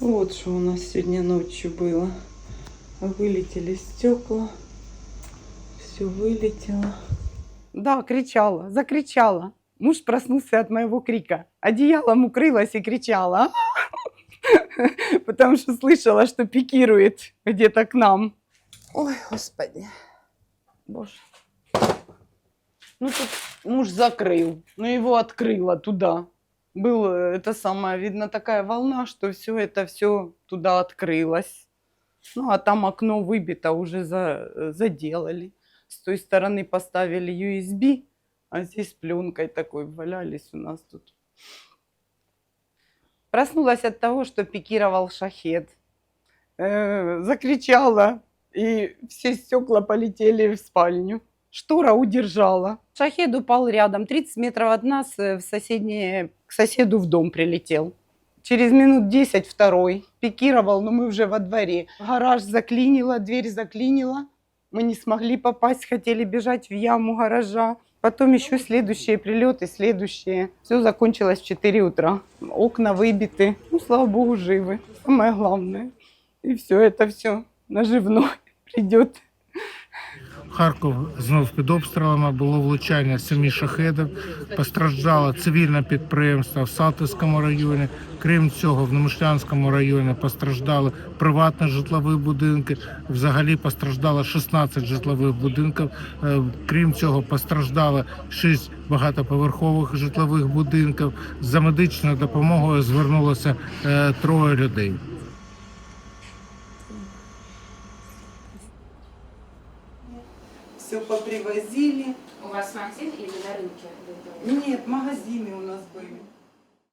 Вот что у нас сегодня ночью было. Вылетели стекла. Все вылетело. Да, кричала, закричала. Муж проснулся от моего крика. Одеялом укрылась и кричала. Потому что слышала, что пикирует где-то к нам. Ой, господи. Боже. Ну тут муж закрыл, но его открыло туда. Было это самое, видно, такая волна, что все это все туда открылось. Ну, а там окно выбито, уже за, э, заделали. С той стороны поставили USB, а здесь пленкой такой валялись у нас тут. Проснулась от того, что пикировал шахет. Э, закричала, и все стекла полетели в спальню. Штора удержала. Шахед упал рядом, 30 метров от нас, э, в соседнее, к соседу в дом прилетел. Через минут 10 второй пикировал, но мы уже во дворе. Гараж заклинило, дверь заклинила. Мы не смогли попасть, хотели бежать в яму гаража. Потом еще следующие прилеты, следующие. Все закончилось в 4 утра. Окна выбиты. Ну, слава богу, живы. Самое главное. И все это все наживное придет. Харків знов під обстрілами було влучання семи шахедів. Постраждало цивільне підприємство в Салтівському районі. Крім цього, в Немишлянському районі постраждали приватні житлові будинки. Взагалі постраждало 16 житлових будинків. Е, Крім цього, постраждало 6 багатоповерхових житлових будинків. За медичною допомогою звернулося е, троє людей. Все попривозили. У вас магазин или на рынке? Нет, магазины у нас были.